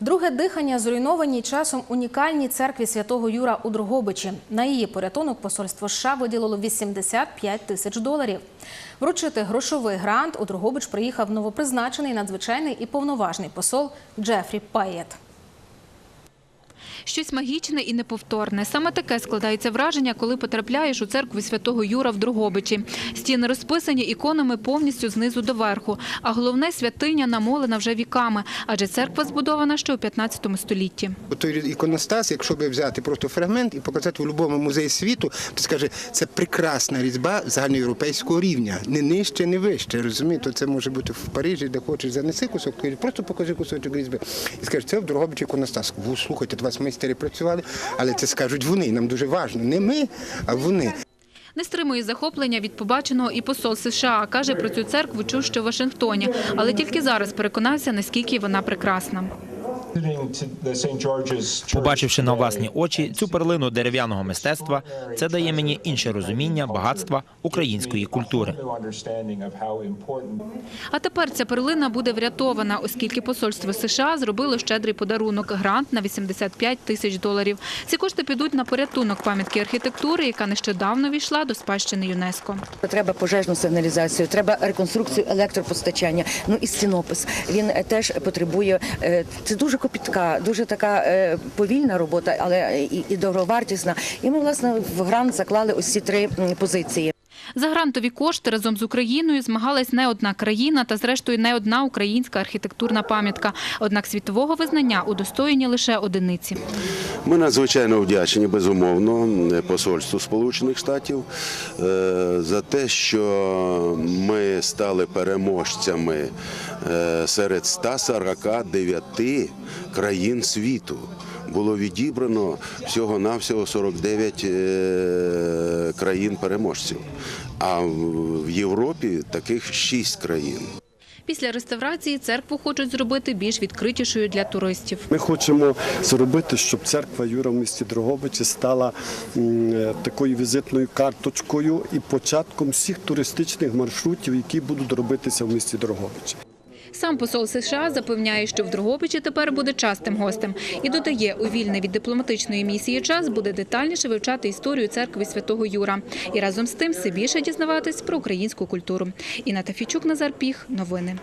Друге дихання зруйнованій часом унікальній церкві святого Юра у Дрогобичі. На її порятунок посольство США виділило 85 тисяч доларів. Вручити грошовий грант у Дрогобич приїхав новопризначений надзвичайний і повноважний посол Джефрі Паєт. Щось магічне і неповторне. Саме таке складається враження, коли потрапляєш у церкву святого Юра в Другобичі. Стіни розписані іконами повністю знизу до верху. А головне святиня намолена вже віками, адже церква збудована ще у 15 столітті. Той іконостас, якщо би взяти просто фрагмент і показати в будь-якому музеї світу, то скаже, це прекрасна різьба загальноєвропейського рівня. Не нижче, не вище. Розумієте, це може бути в Парижі, де хочеш занеси кусок, просто покажи кусочок різьби. І скажеш, це в Дрогобичі іконостас. Слухайте, 20 майстери працювали, але це скажуть вони. Нам дуже важливо. Не ми, а вони. Не стримує захоплення від побаченого і посол США. Каже, про цю церкву чув що в Вашингтоні, але тільки зараз переконався, наскільки вона прекрасна. Побачивши на власні очі цю перлину дерев'яного мистецтва, це дає мені інше розуміння багатства української культури. А тепер ця перлина буде врятована, оскільки посольство США зробило щедрий подарунок – грант на 85 тисяч доларів. Ці кошти підуть на порятунок пам'ятки архітектури, яка нещодавно війшла до спадщини ЮНЕСКО. Треба пожежну сигналізацію, треба реконструкцію електропостачання. Ну і стінопис. Він е, теж потребує. е, Це дуже копітка, дуже така е, повільна робота, але і, і дороговартісна. І ми власне в грант заклали ось ці три позиції. За грантові кошти разом з Україною змагалась не одна країна та, зрештою, не одна українська архітектурна пам'ятка. Однак світового визнання удостоєні лише одиниці. Ми надзвичайно вдячні, безумовно, посольству Сполучених Штатів е, за те, що ми стали переможцями е, серед 149 країн світу. Було відібрано всього-навсього 49 е, країн-переможців, а в Європі таких шість країн. Після реставрації церкву хочуть зробити більш відкритішою для туристів. Ми хочемо зробити, щоб церква Юра в місті Дрогобичі стала е, такою візитною карточкою і початком всіх туристичних маршрутів, які будуть робитися в місті Дрогобичі. Сам посол США запевняє, що в Другобичі тепер буде частим гостем. І додає, у вільний від дипломатичної місії час буде детальніше вивчати історію церкви святого Юра. І разом з тим все більше дізнаватись про українську культуру. Інна Тафічук Назар Піх. Новини.